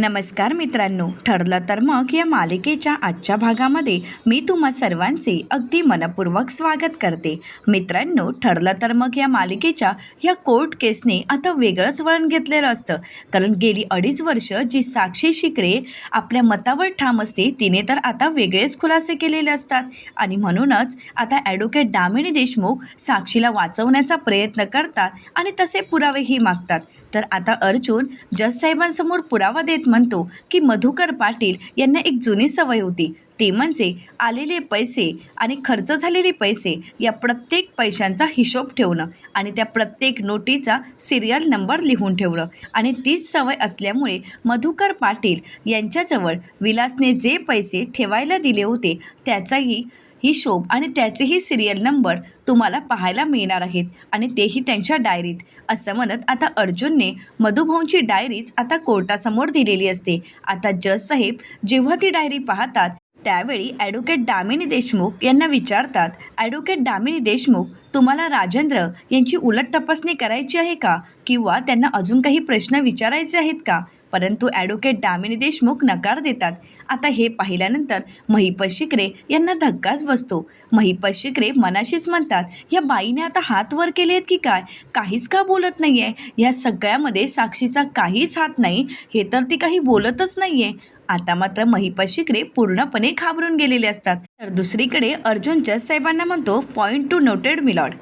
नमस्कार मित्रांनो ठरलं तर मग या मालिकेच्या आजच्या भागामध्ये मी तुम्हा सर्वांचे अगदी मनपूर्वक स्वागत करते. मित्रांनो ठरलं तर मग या मालिकेच्या या कोर्ट केसने आता वेगळंच वळण घेतलेलं असतं. कारण गेली अडीच वर्ष जी साक्षी शिकरे आपल्या मतावर ठाम असते तिने तर आता वेगळेच खुलासे केलेले असतात. आणि म्हणूनच आता ॲडव्होकेट दामिनी देशमुख साक्षीला वाचवण्याचा प्रयत्न करतात आणि तसे पुरावेही मागतात. तर आता अर्जुन जज साहेबांसमोर पुरावा देत म्हणतो की मधुकर पाटील यांना एक जुनी सवय होती. ते म्हणजे आलेले पैसे आणि खर्च झालेले पैसे या प्रत्येक पैशांचा हिशोब ठेवणं आणि त्या प्रत्येक नोटीचा सिरियल नंबर लिहून ठेवणं. आणि तीच सवय असल्यामुळे मधुकर पाटील यांच्याजवळ विलासने जे पैसे ठेवायला दिले होते त्याचाही हिशोब आणि त्याचेही सिरियल नंबर तुम्हाला पाहायला मिळणार आहेत आणि तेही त्यांच्या डायरीत असं म्हणत आता अर्जुनने मधुभाऊंची डायरीच आता कोर्टासमोर दिलेली असते. आता जज साहेब जेव्हा ती डायरी पाहतात त्यावेळी ॲडव्होकेट दामिनी देशमुख यांना विचारतात ॲडव्होकेट दामिनी देशमुख तुम्हाला राजेंद्र यांची उलट तपासणी करायची आहे का? किंवा त्यांना अजून काही प्रश्न विचारायचे आहेत का? परंतु ॲडव्होकेट दामिनी देशमुख नकार देतात. आता हे पाहिल्यानंतर महिपत शिकरे यांना धक्काच बसतो. महिपत शिकरे मनाशीच म्हणतात या बाईने आता हात वर केले आहेत की काय? काहीच का बोलत नाही आहे या सगळ्यामध्ये साक्षीचा काहीच हात नाही? हे तर ती काही बोलतच नाही आहे आता मात्र महिपत शिकरे पूर्णपणे घाबरून गेलेले असतात. तर दुसरीकडे अर्जुन जज साहेबांना म्हणतो पॉईंट टू नोटेड मिलॉड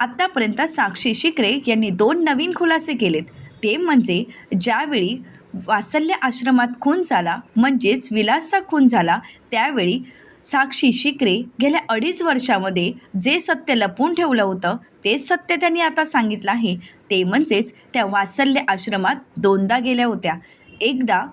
आत्तापर्यंत साक्षी शिकरे यांनी दोन नवीन खुलासे केलेत. ते म्हणजे ज्यावेळी वासल्य आश्रमात खून झाला म्हणजेच विलासचा खून झाला त्यावेळी साक्षी शिकरे गेल्या अडीच वर्षामध्ये जे सत्य लपवून ठेवलं होतं तेच सत्य त्यांनी आता सांगितलं आहे. ते म्हणजेच त्या वात्सल्य आश्रमात दोनदा गेल्या होत्या. एकदा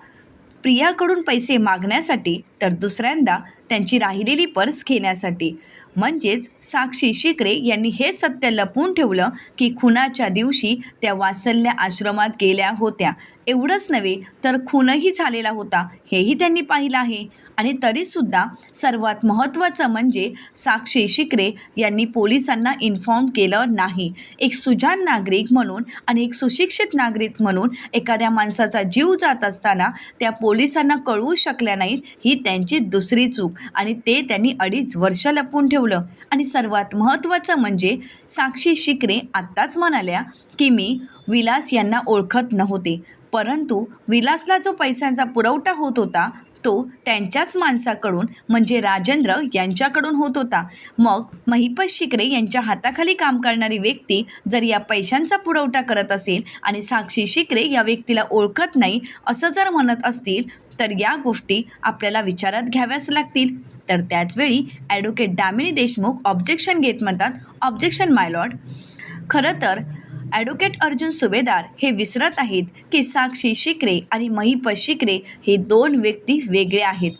प्रियाकडून पैसे मागण्यासाठी तर दुसऱ्यांदा त्यांची राहिलेली पर्स घेण्यासाठी. म्हणजेच साक्षी शिकरे यांनी हे सत्य लपवून ठेवलं की खुनाच्या दिवशी त्या वात्सल्य आश्रमात गेल्या होत्या. एवढंच नव्हे तर खूनही झालेला होता हेही त्यांनी पाहिलं आहे. आणि तरीसुद्धा सर्वात महत्त्वाचं म्हणजे साक्षी शिकरे यांनी पोलिसांना इन्फॉर्म केलं नाही. एक सुजान नागरिक म्हणून आणि एक सुशिक्षित नागरिक म्हणून एखाद्या माणसाचा जीव जात असताना त्या पोलिसांना कळवू शकल्या नाहीत ही त्यांची दुसरी चूक. आणि ते त्यांनी अडीच वर्ष लपवून ठेवलं. आणि सर्वात महत्त्वाचं म्हणजे साक्षी शिकरे आत्ताच म्हणाल्या की मी विलास यांना ओळखत नव्हते. परंतु विलासला जो पैशांचा पुरवठा होत होता तो त्यांच्याच माणसाकडून म्हणजे राजेंद्र यांच्याकडून होत होता. मग महिपत शिकरे यांच्या हाताखाली काम करणारी व्यक्ती जर या पैशांचा पुरवठा करत असेल आणि साक्षी शिकरे या व्यक्तीला ओळखत नाही असं जर म्हणत असतील तर या गोष्टी आपल्याला विचारात घ्याव्याच लागतील. तर त्याचवेळी ॲडव्होकेट दामिनी देशमुख ऑब्जेक्शन घेत म्हणतात ऑब्जेक्शन माय लॉर्ड खरं तर ॲडव्होकेट अर्जुन सुभेदार हे विसरत आहेत की साक्षी शिकरे आणि महिपत शिकरे हे दोन व्यक्ती वेगळे आहेत.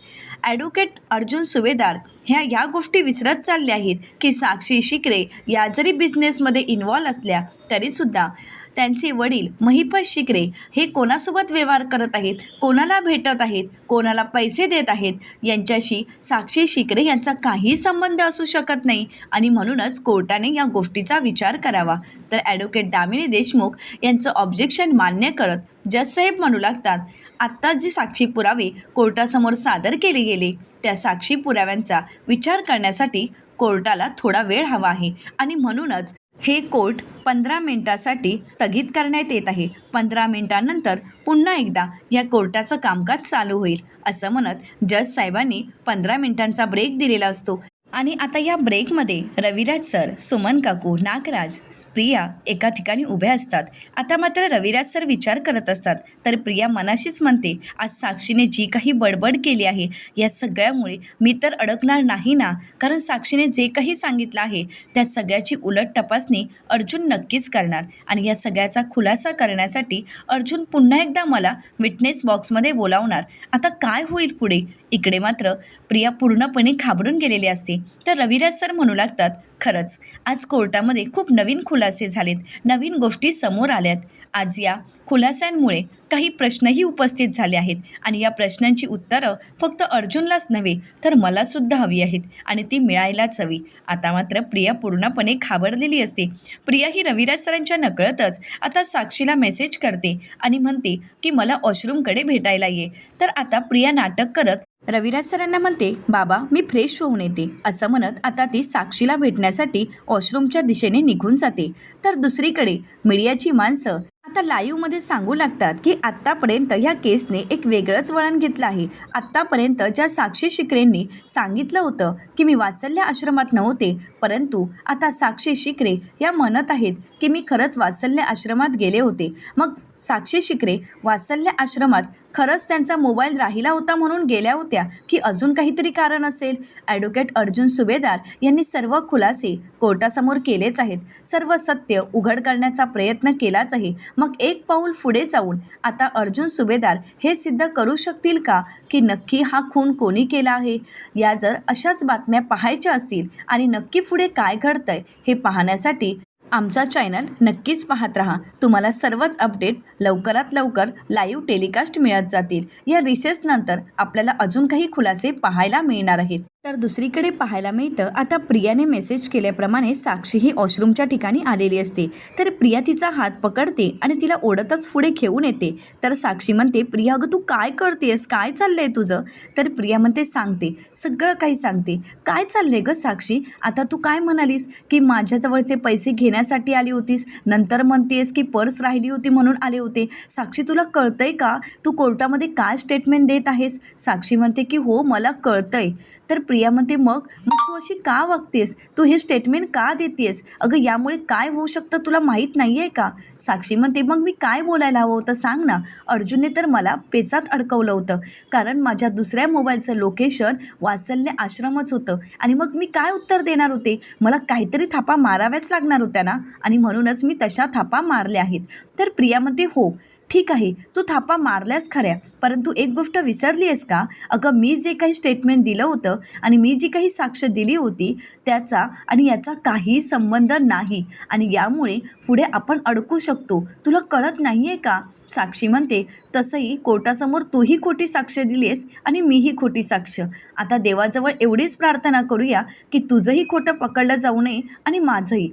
ॲडव्होकेट अर्जुन सुभेदार ह्या या गोष्टी विसरत चालल्या आहेत की साक्षी शिकरे या जरी बिझनेसमध्ये इन्वॉल्व असल्या तरीसुद्धा त्यांचे वडील महिपत शिकरे हे कोणासोबत व्यवहार करत आहेत? कोणाला भेटत आहेत? कोणाला पैसे देत आहेत? यांच्याशी साक्षी शिकरे यांचा काही संबंध असू शकत नाही. आणि म्हणूनच कोर्टाने या गोष्टीचा विचार करावा. तर ॲडव्होकेट दामिनी देशमुख यांचं ऑब्जेक्शन मान्य करत जजसाहेब म्हणू लागतात आत्ता जे साक्षी पुरावे कोर्टासमोर सादर केले गेले त्या साक्षी पुराव्यांचा विचार करण्यासाठी कोर्टाला थोडा वेळ हवा आहे. आणि म्हणूनच हे कोर्ट पंधरा मिनिटासाठी स्थगित करण्यात येत आहे. पंधरा मिनिटांनंतर पुन्हा एकदा या कोर्टाचं कामकाज चालू होईल असं म्हणत जज साहेबांनी पंधरा मिनिटांचा ब्रेक दिलेला असतो. आणि आता या ब्रेकमध्ये रविराज सर सुमन काकू नागराज प्रिया एका ठिकाणी उभ्या असतात. आता मात्र रविराज सर विचार करत असतात. तर प्रिया मनाशीच म्हणते आज साक्षीने जी काही बडबड केली आहे या सगळ्यामुळे मी तर अडकणार नाही ना? कारण साक्षीने जे काही सांगितलं आहे त्या सगळ्याची उलट तपासणी अर्जुन नक्कीच करणार. आणि या सगळ्याचा खुलासा करण्यासाठी अर्जुन पुन्हा एकदा मला विटनेस बॉक्समध्ये बोलावणार. आता काय होईल पुढे? इकडे मात्र प्रिया पूर्णपणे घाबरून गेलेली असते. तर रविराज सर म्हणू लागतात खरंच आज कोर्टामध्ये खूप नवीन खुलासे झालेत नवीन गोष्टी समोर आल्यात. आज या खुलास्यांमुळे काही प्रश्नही उपस्थित झाले आहेत आणि या प्रश्नांची उत्तरं फक्त अर्जुनलाच नव्हे तर मलासुद्धा हवी आहेत आणि ती मिळायलाच हवी. आता मात्र प्रिया पूर्णपणे घाबरलेली असते. प्रिया ही रविराज सरांच्या नकळतच आता साक्षीला मेसेज करते आणि म्हणते की मला वॉशरूमकडे भेटायला ये. तर आता प्रिया नाटक करत रविराज सरांना म्हणते बाबा मी फ्रेश होऊन येते. असं म्हणत आता ती साक्षीला भेटण्यासाठी वॉशरूमच्या दिशेने निघून जाते. तर दुसरीकडे मीडियाची माणसं आता लाईव्हमध्ये सांगू लागतात की आत्तापर्यंत ह्या केसने एक वेगळंच वळण घेतलं आहे. आत्तापर्यंत ज्या साक्षी शिकरेंनी सांगितलं होतं की मी वात्सल्य आश्रमात नव्हते परंतु आता साक्षी शिकरे या म्हणत आहेत की मी खरंच वात्सल्य आश्रमात गेले होते. मग साक्षी शिकरे वात्सल्य आश्रमात खरंच त्यांचा मोबाईल राहिला होता म्हणून गेल्या होत्या की अजून काहीतरी कारण असेल? ॲडव्होकेट अर्जुन सुभेदार यांनी सर्व खुलासे कोर्टासमोर केलेच आहेत. सर्व सत्य उघड करण्याचा प्रयत्न केलाच आहे. मग एक पाऊल पुढे जाऊन आता अर्जुन सुभेदार हे सिद्ध करू शकतील का की नक्की हा खून कोणी केला आहे? या जर अशाच बातम्या पाहायच्या असतील आणि नक्की पुढे काय घडतंय हे पाहण्यासाठी आमचा चॅनल नक्कीच पाहत राहा. तुम्हाला सर्वच अपडेट लवकरात लवकर लाईव्ह टेलिकास्ट मिळत जातील. या रिसेसनंतर आपल्याला अजून काही खुलासे पाहायला मिळणार आहेत. तर दुसरीकडे पाहायला मिळतं आता प्रियाने मेसेज केल्याप्रमाणे साक्षी ही वॉशरूमच्या ठिकाणी आलेली असते. तर प्रिया तिचा हात पकडते आणि तिला ओढतच पुढे घेऊन येते. तर साक्षी म्हणते प्रिया अगं तू काय करतेस? काय चाललंय तुझं? तर प्रिया म्हणते सांगते. सगळं काही सांगते. काय चाललंय गं साक्षी? आता तू काय म्हणालीस? की माझ्याजवळचे पैसे घेण्यासाठी आली होतीस? नंतर म्हणतेस की पर्स राहिली होती म्हणून आले होते. साक्षी तुला कळतंय का? तू कोर्टामध्ये काय स्टेटमेंट देत आहेस? साक्षी म्हणते की हो मला कळतंय. तर प्रिया म्हणते मग? मग तू अशी का वागतेस? तू हे स्टेटमेंट का देतेस? अगं यामुळे काय होऊ शकतं तुला माहीत नाही आहे का? साक्षी म्हणते मग मी काय बोलायला हवं होतं सांग ना. अर्जुनने तर मला पेचात अडकवलं होतं कारण माझ्या दुसऱ्या मोबाईलचं लोकेशन वात्सल्य आश्रमच होतं. आणि मग मी काय उत्तर देणार होते? मला काहीतरी थापा माराव्याच लागणार होत्या ना? आणि म्हणूनच मी तशा थापा मारल्या आहेत. तर प्रिया म्हणते हो. ठीक आहे तू थापा मारल्यास खऱ्या परंतु एक गोष्ट विसरली आहेस का? अगं मी जे काही स्टेटमेंट दिलं होतं आणि मी जी काही साक्ष दिली होती त्याचा आणि याचा काही संबंध नाही. आणि यामुळे पुढे आपण अडकू शकतो. तुला कळत नाही आहे का? साक्षी म्हणते तसंही कोर्टासमोर तूही खोटी साक्ष दिलीस आणि मीही खोटी साक्ष. आता देवाजवळ एवढीच प्रार्थना करूया की तुझंही खोटं पकडलं जाऊ नये आणि माझंही.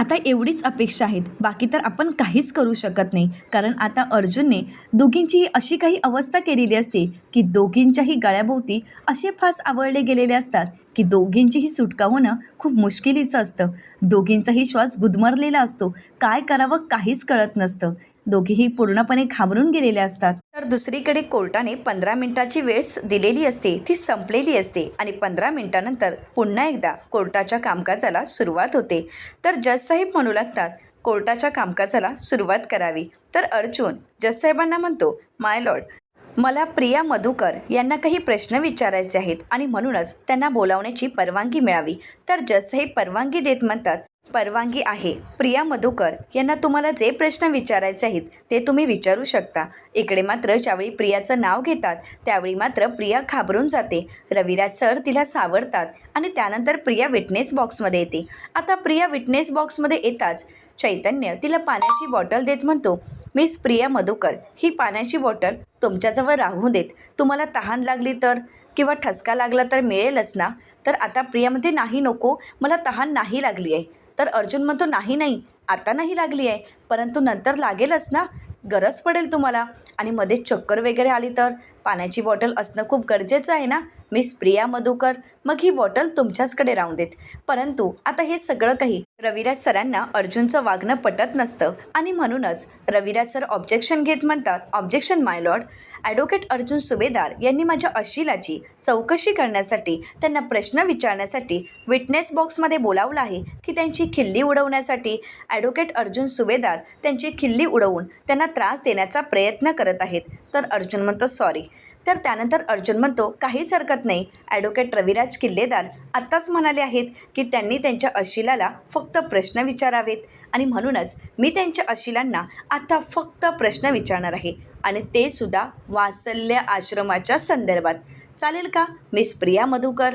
आता एवढीच अपेक्षा आहेत. बाकी तर आपण काहीच करू शकत नाही. कारण आता अर्जुनने दोघींचीही अशी काही अवस्था केलेली असते की दोघींच्याही गळ्याभोवती असे फास आवळले गेलेले असतात की दोघींचीही सुटका होणं खूप मुश्किलीचं असतं. दोघींचाही श्वास गुदमरलेला असतो. काय करावं काहीच कळत नसतं. दोघीही पूर्णपणे घाबरून गेलेले असतात. तर दुसरीकडे कोर्टाने पंधरा मिनिटाची वेळ दिलेली असते ती संपलेली असते आणि पंधरा मिनिटानंतर पुन्हा एकदा कोर्टाच्या कामकाजाला सुरुवात होते. तर जजसाहेब म्हणू लागतात कोर्टाच्या कामकाजाला सुरुवात करावी. तर अर्जुन जजसाहेबांना म्हणतो माय लॉर्ड मला प्रिया मधुकर यांना काही प्रश्न विचारायचे आहेत आणि म्हणूनच त्यांना बोलावण्याची परवानगी मिळावी. तर जजसाहेब परवानगी देत म्हणतात परवानगी आहे. प्रिया मधुकर यांना तुम्हाला जे प्रश्न विचारायचे आहेत ते तुम्ही विचारू शकता. इकडे मात्र ज्यावेळी प्रियाचं नाव घेतात त्यावेळी मात्र प्रिया घाबरून जाते. रविराज सर तिला सावरतात आणि त्यानंतर प्रिया विटनेस बॉक्समध्ये येते. आता प्रिया विटनेस बॉक्समध्ये येताच चैतन्य तिला पाण्याची बॉटल देत म्हणतो मिस प्रिया मधुकर ही पाण्याची बॉटल तुमच्याजवळ राहू देत. तुम्हाला तहान लागली तर? किंवा ठसका लागला तर मिळेलच ना? तर आता प्रियामध्ये नाही नको मला तहान नाही लागली आहे. तर अर्जुन म्हणतो नाही नाही आता नाही लागली आहे. परंतु नंतर लागेलच ना? गरज पडेल तुम्हाला. आणि मध्ये चक्कर वगैरे आली तर? पाण्याची बॉटल असणं खूप गरजेचं आहे ना? मिस प्रिया मधुकर मग ही बॉटल तुमच्याचकडे राहून देत. परंतु आता हे सगळं काही रविराज सरांना अर्जुनचं वागणं पटत नसतं. आणि म्हणूनच रविराज सर ऑब्जेक्शन घेत म्हणतात objection my lord advocate Arjun Subhedar यांनी माझ्या अशिलाची चौकशी करण्यासाठी त्यांना प्रश्न विचारण्यासाठी विटनेस बॉक्समध्ये बोलावलं आहे की त्यांची खिल्ली उडवण्यासाठी. ॲडव्होकेट अर्जुन सुभेदार त्यांची खिल्ली उडवून त्यांना त्रास देण्याचा प्रयत्न करत आहेत. तर अर्जुन म्हणतो सॉरी तर त्यानंतर अर्जुन म्हणतो काहीच हरकत नाही. ॲडव्होकेट रविराज किल्लेदार आत्ताच म्हणाले आहेत की त्यांनी त्यांच्या अशिलाला फक्त प्रश्न विचारावेत. आणि म्हणूनच मी त्यांच्या अशिलांना आता फक्त प्रश्न विचारणार आहे. आणि ते सुद्धा वात्सल्य आश्रमाच्या संदर्भात. चालेल का? मिस प्रिया मधुकर.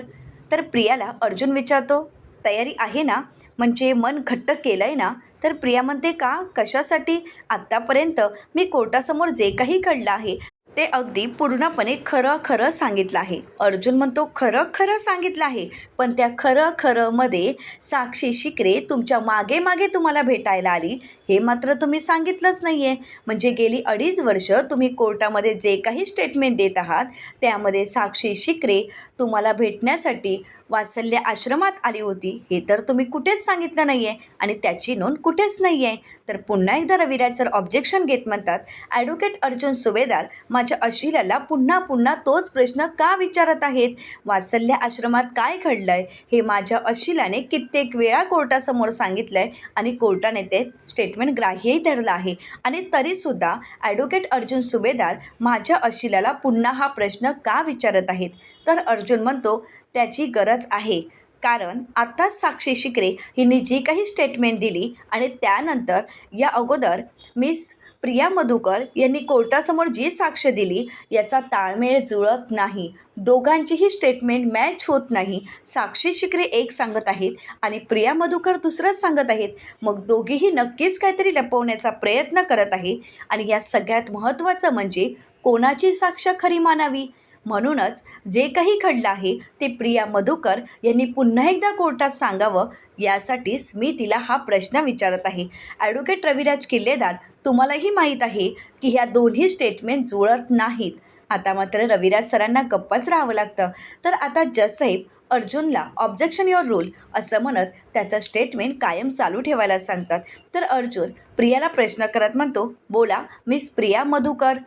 तर प्रियाला अर्जुन विचारतो तयारी आहे ना? म्हणजे मन घट्ट केलं आहे ना? तर प्रिया म्हणते का? कशासाठी? आत्तापर्यंत मी कोर्टासमोर जे काही घडलं आहे ते अगदी पूर्णपणे खरं खरं सांगितलं आहे. अर्जुन म्हणतो खरं खरं सांगितलं आहे. पण त्या खरं खरंमध्ये साक्षी शिकरे तुमच्या मागे मागे तुम्हाला भेटायला आली. हे मात्र तुम्ही सांगितलंच नाही आहे म्हणजे गेली अडीच वर्ष तुम्ही कोर्टामध्ये जे काही स्टेटमेंट देत आहात त्यामध्ये साक्षी शिकरे तुम्हाला भेटण्यासाठी वात्सल्य आश्रमात आली होती. हे तर तुम्ही कुठेच सांगितलं नाही आहे आणि त्याची नोंद कुठेच नाही आहे तर पुन्हा एकदा रविराज सर ऑब्जेक्शन घेत म्हणतात ॲडव्होकेट अर्जुन सुभेदार माझ्या अशिलाला पुन्हा पुन्हा तोच प्रश्न का विचारत आहेत? वात्सल्य आश्रमात काय घडलं आहे हे माझ्या अशिलाने कित्येक वेळा कोर्टासमोर सांगितलं आहे आणि कोर्टाने ते स्टेट स्टेटमेंट ग्राह्यही धरलं आहे. आणि तरीसुद्धा ॲडव्होकेट अर्जुन सुभेदार माझ्या अशिलाला पुन्हा हा प्रश्न का विचारत आहेत? तर अर्जुन म्हणतो त्याची गरज आहे. कारण आत्ताच साक्षी शिकरे हिने जी काही स्टेटमेंट दिली आणि त्यानंतर या अगोदर मिस प्रिया मधुकर यांनी कोर्टासमोर जी साक्ष दिली याचा ताळमेळ जुळत नाही. दोघांचीही स्टेटमेंट मॅच होत नाही. साक्षी शिकरे एक सांगत आहेत आणि प्रिया मधुकर दुसरंच सांगत आहेत. मग दोघीही नक्कीच काहीतरी लपवण्याचा प्रयत्न करत आहे आणि या सगळ्यात महत्त्वाचं म्हणजे कोणाची साक्ष खरी मानावी? म्हणूनच जे काही घडलं आहे ते प्रिया मधुकर यांनी पुन्हा एकदा कोर्टात सांगावं यासाठीच मी तिला हा प्रश्न विचारत आहे. ॲडव्होकेट रविराज किल्लेदार तुम्हालाही माहीत आहे की ह्या दोन्ही स्टेटमेंट जुळत नाहीत. आता मात्र रविराज सरांना गप्पाच राहावं लागतं. तर आता जज साहेब अर्जुनला ऑब्जेक्शन युअर रूल असं म्हणत त्याचं स्टेटमेंट कायम चालू ठेवायला सांगतात. तर अर्जुन प्रियाला प्रश्न करत म्हणतो बोला मिस प्रिया मधुकर.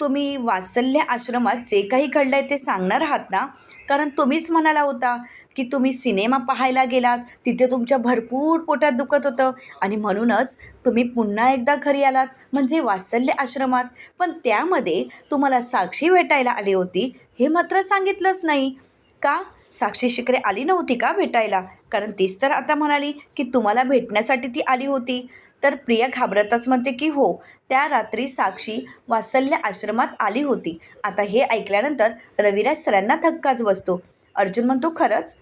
तुम्ही वात्सल्य आश्रमात जे काही घडलं आहे ते सांगणार आहात ना? कारण तुम्हीच म्हणाला होता की तुम्ही सिनेमा पाहायला गेलात तिथे तुमच्या भरपूर पोटात दुखत होतं. आणि म्हणूनच तुम्ही पुन्हा एकदा घरी आलात म्हणजे वात्सल्य आश्रमात. पण त्यामध्ये तुम्हाला साक्षी भेटायला आली होती हे मात्र सांगितलंच नाही. का? साक्षी शिकरे आली नव्हती का भेटायला? कारण तीच तर आता म्हणाली की तुम्हाला भेटण्यासाठी ती आली होती. तर प्रिया घाबरतच म्हणते की हो त्या रात्री साक्षी वात्सल्य आश्रमात आली होती. आता हे ऐकल्यानंतर रविराज सरांना धक्काच बसतो. अर्जुन म्हणतो खरंच?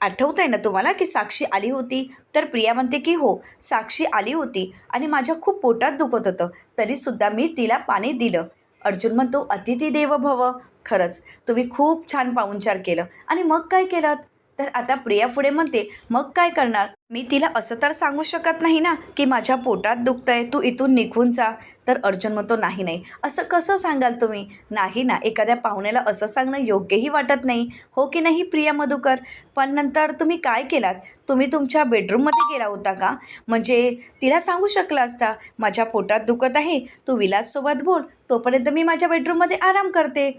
आठवत आहे ना तुम्हाला की साक्षी आली होती? तर प्रिया म्हणते की हो साक्षी आली होती आणि माझ्या खूप पोटात दुखत होतं. तरीसुद्धा मी तिला पाणी दिलं. अर्जुन म्हणतो अतिथी देव भव खरंच तुम्ही खूप छान पाहुणचार केलं. आणि मग काय केलं तर आता प्रिया पुढे म्हणते मग काय करणार? मी तिला असं तर सांगू शकत नाही ना की माझ्या पोटात दुखतंय तू इथून निघून जा. तर अर्जुन म्हणतो नाही नाही. असं कसं सांगाल तुम्ही? नाही ना एखाद्या पाहुण्याला असं सांगणं योग्यही वाटत नाही. हो की नाही प्रिया मधुकर? पण नंतर तुम्ही काय केलात? तुम्ही तुमच्या बेडरूममध्ये गेला होता का? म्हणजे तिला सांगू शकला असता माझ्या पोटात दुखत आहे तू विलाससोबत बोल तोपर्यंत मी माझ्या बेडरूममध्ये आराम करते.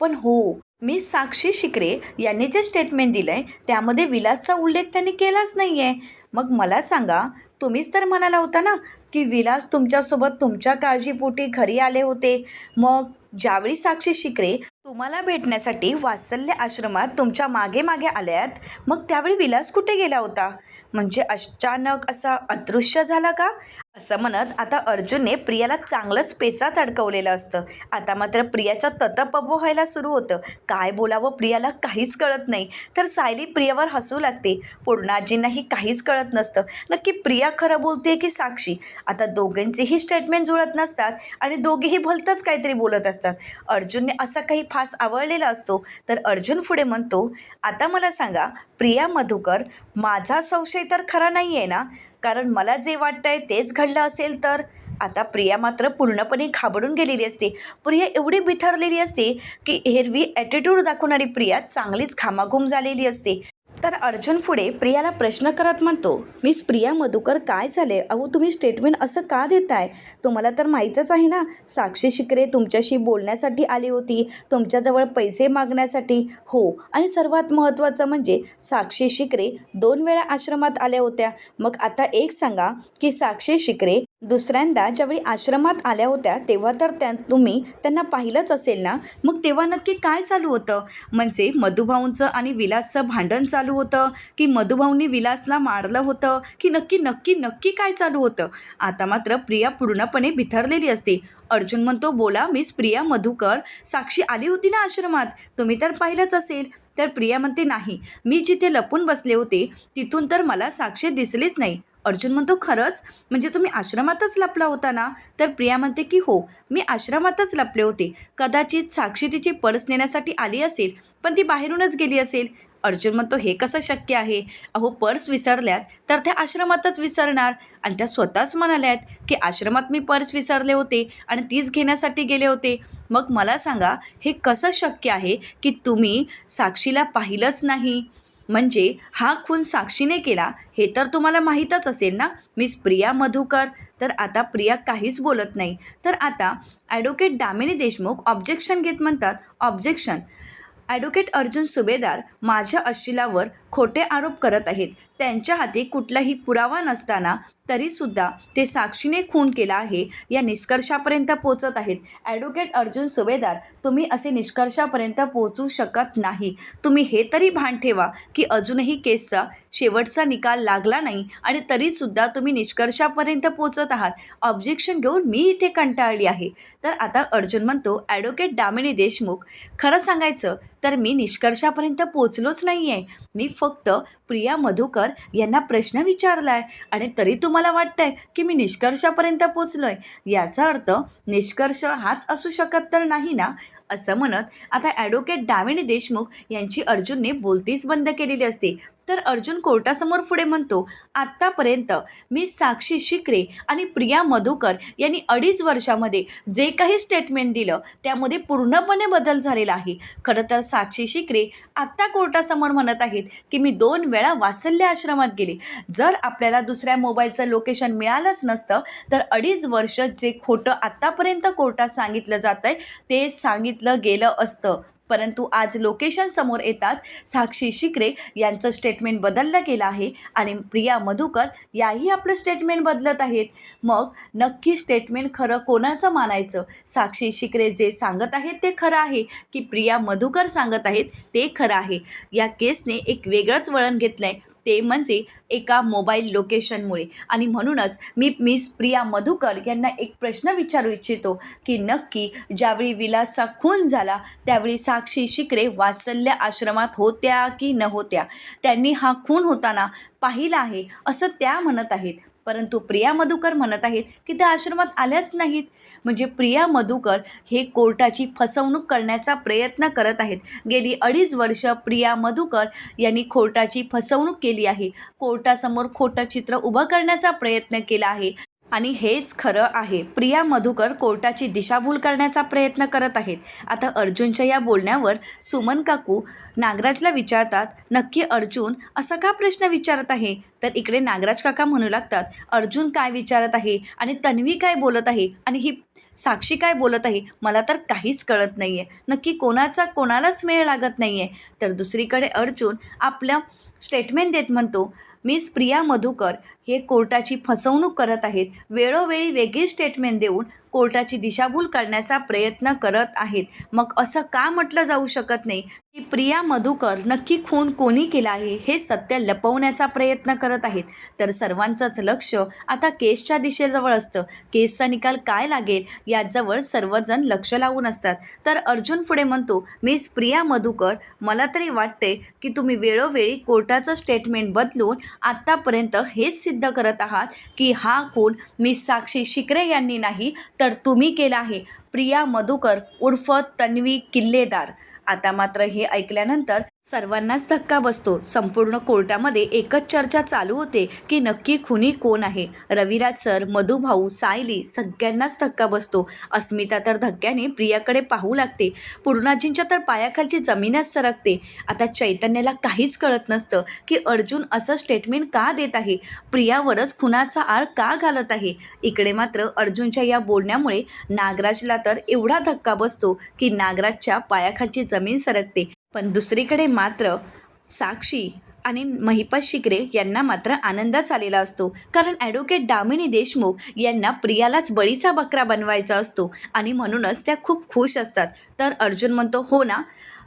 पण हो मी साक्षी शिकरे यांनी जे स्टेटमेंट दिलं आहे त्यामध्ये विलासचा उल्लेख त्यांनी केलाच नाही आहे मग मला सांगा तुम्हीच तर म्हणाला होता ना की विलास तुमच्यासोबत तुमच्या काळजीपोटी घरी आले होते. मग ज्यावेळी साक्षी शिकरे तुम्हाला भेटण्यासाठी वात्सल्य आश्रमात तुमच्या मागे मागे आल्यात मग त्यावेळी विलास कुठे गेला होता? म्हणजे अचानक असा अदृश्य झाला का? असं म्हणत आता अर्जुनने प्रियाला चांगलंच पेचात अडकवलेलं असतं. आता मात्र प्रियाचं ततपबो व्हायला सुरू होतं. काय बोलावं प्रियाला काहीच कळत नाही. तर सायली प्रियावर हसू लागते. पूर्णाजींनाही काहीच कळत नसतं. नक्की प्रिया खरं बोलते की साक्षी? आता दोघांचेही स्टेटमेंट जुळत नसतात आणि दोघेही भलतंच काहीतरी बोलत असतात. अर्जुनने असा काही फास आवडलेला असतो. तर अर्जुन पुढे म्हणतो आता मला सांगा प्रिया मधुकर माझा संशय तर खरा नाही आहे ना? कारण मला जे वाटतं आहे तेच घडलं असेल तर? आता प्रिया मात्र पूर्णपणे घाबरून गेलेली असते. प्रिया एवढी बिथरलेली असते की एरवी ॲटिट्यूड दाखवणारी प्रिया चांगलीच घामाघूम झालेली असते. तर अर्जुन पुढे प्रियाला प्रश्न करत म्हणतो मिस प्रिया मधुकर काय झाले? अहो तुम्ही स्टेटमेंट असं का देताय? तुम्हाला तर माहीतच आहे ना साक्षी शिकरे तुमच्याशी बोलण्यासाठी आली होती तुमच्याजवळ पैसे मागण्यासाठी. हो आणि सर्वात महत्त्वाचं म्हणजे साक्षी शिकरे दोन वेळा आश्रमात आल्या होत्या. मग आता एक सांगा की साक्षी शिकरे दुसऱ्यांदा ज्यावेळी आश्रमात आल्या होत्या तेव्हा तर त्या तुम्ही त्यांना पाहिलंच असेल ना? मग तेव्हा नक्की काय चालू होतं? म्हणजे मधुभाऊंचं आणि विलासचं भांडण चालू होतं? की मधुभाऊंनी विलासला मारलं होतं? की नक्की नक्की नक्की काय चालू होतं? आता मात्र प्रिया पूर्णपणे बिथरलेली असते. अर्जुन म्हणतो बोला मिस प्रिया मधुकर साक्षी आली होती ना आश्रमात? तुम्ही तर पाहिलंच असेल. तर प्रिया म्हणते नाही. मी जिथे लपून बसले होते तिथून तर मला साक्षी दिसलीच नाही. अर्जुन म्हणतो खरंच? म्हणजे तुम्ही आश्रमातच लपला होता ना? तर प्रिया म्हणते की हो मी आश्रमातच लपले होते. कदाचित साक्षी तिची पर्स नेण्यासाठी आली असेल पण ती बाहेरूनच गेली असेल. अर्जुन म्हणतो हे कसं शक्य आहे? अहो पर्स विसरल्यात तर त्या आश्रमातच विसरणार. आणि त्या स्वतःच म्हणाल्यात की आश्रमात मी पर्स विसरले होते आणि तीच घेण्यासाठी गेले होते. मग मला सांगा हे कसं शक्य आहे की तुम्ही साक्षीला पाहिलंच नाही? म्हणजे हा खून साक्षीने केला हे तर तुम्हाला माहीतच असेल ना? मिस प्रिया मधुकर. तर आता प्रिया काहीच बोलत नाही. तर आता ॲडव्होकेट दामिनी देशमुख ऑब्जेक्शन घेत म्हणतात ऑब्जेक्शन ॲडव्होकेट अर्जुन सुभेदार माझ्या अश्विलावर खोटे आरोप करत आहेत. त्यांच्या हाती कुठलाही पुरावा नसताना तरीसुद्धा ते साक्षीने खून केला आहे या निष्कर्षापर्यंत पोचत आहेत. ॲडव्होकेट अर्जुन सुभेदार तुम्ही असे निष्कर्षापर्यंत पोचू शकत नाही. तुम्ही हे तरी भान ठेवा की अजूनही केसचा शेवटचा निकाल लागला नाही आणि तरीसुद्धा तुम्ही निष्कर्षापर्यंत पोचत आहात. ऑब्जेक्शन घेऊन मी इथे कंटाळली आहे. तर आता अर्जुन म्हणतो ॲडव्होकेट दामिनी देशमुख खरं सांगायचं तर मी निष्कर्षापर्यंत पोचलोच नाही आहे मी फक्त प्रिया मधुकर यांना प्रश्न विचारला आहे आणि तरी तुम्हाला वाटतं आहे की मी निष्कर्षापर्यंत पोचलो आहे याचा अर्थ निष्कर्ष हाच असू शकत तर नाही ना? असं म्हणत आता ॲडव्होकेट दामिनी देशमुख यांची अर्जुनने बोलतीच बंद केलेली असते. तर अर्जुन कोर्टासमोर पुढे म्हणतो आत्तापर्यंत मी साक्षी शिकरे आणि प्रिया मधुकर यांनी अडीच वर्षामध्ये जे काही स्टेटमेंट दिलं त्यामध्ये पूर्णपणे बदल झालेला आहे. खरं तर साक्षी शिकरे आत्ता कोर्टासमोर म्हणत आहेत की मी दोन वेळा वासल्य आश्रमात गेले. जर आपल्याला दुसऱ्या मोबाईलचं लोकेशन मिळालंच नसतं तर अडीच वर्ष जे खोटं आत्तापर्यंत कोर्टात सांगितलं जातं आहे ते सांगितलं गेलं असतं. परंतु आज लोकेशन समोर येतात साक्षी शिकरे यांचं स्टेटमेंट बदललं गेलं आहे आणि प्रिया मधुकर याही आपलं स्टेटमेंट बदलत आहेत. मग नक्की स्टेटमेंट खरं कोणाचं मानायचं? साक्षी शिकरे जे सांगत आहेत ते खरं आहे की प्रिया मधुकर सांगत आहेत ते खरं आहे. या केसने एक वेगळंच वळण घेतलं आहे ते म्हणजे एका मोबाईल लोकेशनमुळे आणि म्हणूनच मी मिस प्रिया मधुकर यांना एक प्रश्न विचारू इच्छितो की नक्की ज्यावेळी विलासचा खून झाला त्यावेळी साक्षी शिकरे वात्सल्य आश्रमात होत्या की न होत्या त्यांनी हा खून होताना पाहिला आहे असं त्या म्हणत आहेत. परंतु प्रिया मधुकर म्हणत आहेत की त्या आश्रमात आल्याच नाहीत. म्हणजे प्रिया मधुकर हे कोर्टाची फसवणूक करण्याचा प्रयत्न करत आहेत. गेली अडीच वर्ष प्रिया मधुकर यांनी कोर्टाची फसवणूक केली आहे. कोर्टासमोर खोटं चित्र उभं करण्याचा प्रयत्न केला आहे. आणि हेच खरं आहे. प्रिया मधुकर कोर्टाची दिशाभूल करण्याचा प्रयत्न करत आहेत. आता अर्जुनच्या या बोलण्यावर सुमन काकू नागराजला विचारतात नक्की अर्जुन असा का प्रश्न विचारत आहे? तर इकडे नागराज काका म्हणू लागतात अर्जुन काय विचारत आहे आणि तन्वी काय बोलत आहे आणि ही साक्षी काय बोलत आहे मला तर काहीच कळत नाही आहे नक्की कोणाचा कोणालाच मेळ लागत नाही आहे तर दुसरीकडे अर्जुन आपलं स्टेटमेंट देत म्हणतो मिस प्रिया मधुकर हे कोर्टाची फसवणूक करत आहेत. वेळोवेळी वेगळी स्टेटमेंट देऊन कोर्टाची दिशाभूल करण्याचा प्रयत्न करत आहेत. मग असं का म्हटलं जाऊ शकत नाही? की प्रिया मधुकर नक्की खून कोणी केला आहे हे सत्य लपवण्याचा प्रयत्न करत आहेत. तर सर्वांचंच लक्ष आता केसच्या दिशेजवळ असतं. केसचा निकाल काय लागेल याजवळ सर्वजण लक्ष लावून असतात. तर अर्जुन पुढे म्हणतो मिस प्रिया मधुकर मला तरी वाटते की तुम्ही वेळोवेळी कोर्टाचं स्टेटमेंट बदलून आत्तापर्यंत हेच सिद्ध करत आहात की हा खून मिस साक्षी शिकरे यांनी नाही तर तुम्ही केला आहे. प्रिया मधुकर उर्फ तन्वी किल्लेदार. आता मात्र हे ऐकल्यानंतर सर्वांनाच धक्का बसतो. संपूर्ण कोर्टामध्ये एकच चर्चा चालू होते की नक्की खुनी कोण आहे? रविराज सर मधुभाऊ सायली सगळ्यांनाच धक्का बसतो. अस्मिता तर धक्क्याने प्रियाकडे पाहू लागते. पूर्णाजींच्या तर पायाखालची जमीनच सरकते. आता चैतन्याला काहीच कळत नसतं की अर्जुन असं स्टेटमेंट का देत आहे? प्रियावरच खुनाचा आळ का घालत आहे? इकडे मात्र अर्जुनच्या या बोलण्यामुळे नागराजला तर एवढा धक्का बसतो की नागराजच्या पायाखालची जमीन सरकते. पण दुसरीकडे मात्र साक्षी आणि महिपत शिकरे यांना मात्र आनंदच आलेला असतो. कारण ॲडव्होकेट दामिनी देशमुख यांना प्रियालाच बळीचा बकरा बनवायचा असतो आणि म्हणूनच त्या खूप खुश असतात. तर अर्जुन म्हणतो हो ना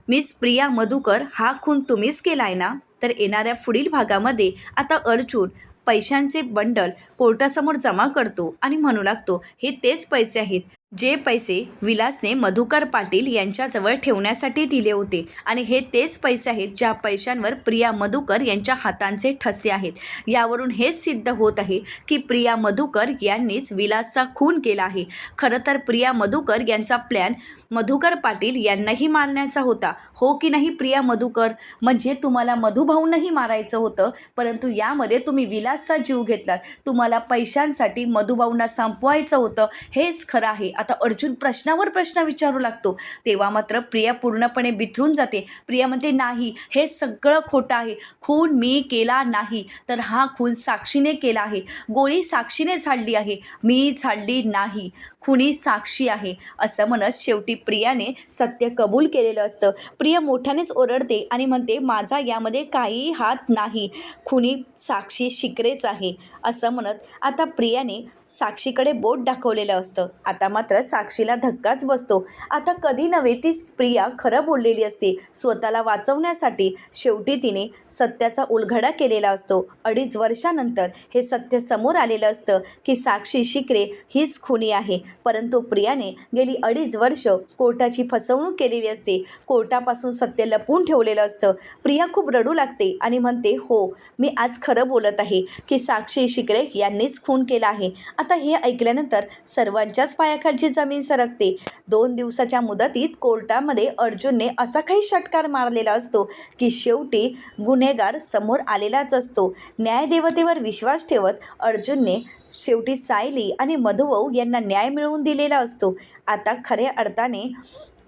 मिस प्रिया मधुकर हा खून तुम्हीच केला आहे ना? तर येणाऱ्या पुढील भागामध्ये आता अर्जुन पैशांचे बंडल कोर्टासमोर जमा करतो आणि म्हणू लागतो हे तेच पैसे आहेत. जे पैसे विलासने मधुकर पाटील यांच्याजवळ ठेवण्यासाठी दिले होते. आणि हे तेच पैसे आहेत ज्या पैशांवर प्रिया मधुकर यांच्या हातांचे ठसे आहेत. यावरून हेच सिद्ध होत आहे की प्रिया मधुकर यांनीच विलासचा खून केला आहे. खरं तर प्रिया मधुकर यांचा प्लॅन मधुकर पाटील यांनाही मारण्याचा होता. हो की नाही प्रिया मधुकर? म्हणजे तुम्हाला मधुभाऊंनाही मारायचं होतं. परंतु यामध्ये तुम्ही विलासचा जीव घेतलात. तुम्हाला पैशांसाठी मधुभाऊंना संपवायचं होतं. हेच खरं आहे. आता अर्जुन प्रश्नावर प्रश्न विचारू लागतो. तेव्हा मात्र प्रिया पूर्णपणे बिथरून जाते. प्रिया म्हणते नाही हे सगळं खोटं आहे. खून मी केला नाही. तर हा खून साक्षीने केला आहे. गोळी साक्षीने झाडली आहे. मी झाडली नाही. खुनी साक्षी आहे असं म्हणत शेवटी प्रियाने सत्य कबूल केलेलं असतं. प्रिया मोठ्यानेच ओरडते आणि म्हणते माझा यामध्ये काही हात नाही. खुनी साक्षी शिकरेच आहे असं म्हणत आता प्रियाने साक्षीकडे बोट दाखवलेलं असतं. आता मात्र साक्षीला धक्काच बसतो. आता कधी नव्हे ती प्रिया खरं बोललेली असते. स्वतःला वाचवण्यासाठी शेवटी तिने सत्याचा उलघडा केलेला असतो. अडीच वर्षानंतर हे सत्य समोर आलेलं असतं की साक्षी शिकरे हीच खुनी आहे. परंतु प्रियाने गेली अडीच वर्ष कोर्टाची फसवणूक केलेली असते. कोर्टापासून सत्य लपवून ठेवलेलं असतं. प्रिया खूप रडू लागते आणि म्हणते हो मी आज खरं बोलत आहे की साक्षी शिकरे यांनीच खून केला आहे. आता हे ऐकल्यानंतर सर्वांच्याच पायाखालची जमीन सरकते. दोन दिवसाच्या मुदतीत कोर्टामध्ये अर्जुनने असा काही षटकार मारलेला असतो की शेवटी गुन्हेगार समोर आलेलाच असतो. न्यायदेवतेवर विश्वास ठेवत अर्जुनने शेवटी सायली आणि मधुवऊ यांना न्याय मिळवून दिलेला असतो. आता खऱ्या अर्थाने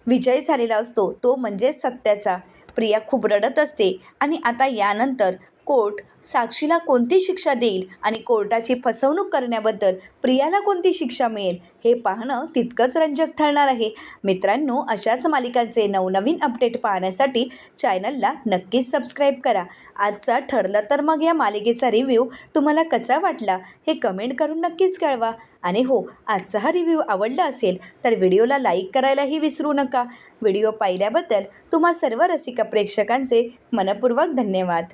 विजय झालेला असतो. तो म्हणजे सत्याचा. प्रिया खूप रडत असते आणि आता यानंतर कोर्ट साक्षीला कोणती शिक्षा देईल आणि कोर्टाची फसवणूक करण्याबद्दल प्रियाला कोणती शिक्षा मिळेल हे पाहणं तितकंच रंजक ठरणार आहे. मित्रांनो अशाच मालिकांचे नवनवीन अपडेट पाहण्यासाठी चॅनलला नक्कीच सबस्क्राईब करा. आजचा ठरलं तर मग या मालिकेचा रिव्ह्यू तुम्हाला कसा वाटला हे कमेंट करून नक्कीच कळवा. आणि हो आजचा हा रिव्ह्यू आवडला असेल तर व्हिडिओला लाईक करायलाही विसरू नका. व्हिडिओ पाहिल्याबद्दल तुम्हा सर्व रसिका प्रेक्षकांचे मनपूर्वक धन्यवाद.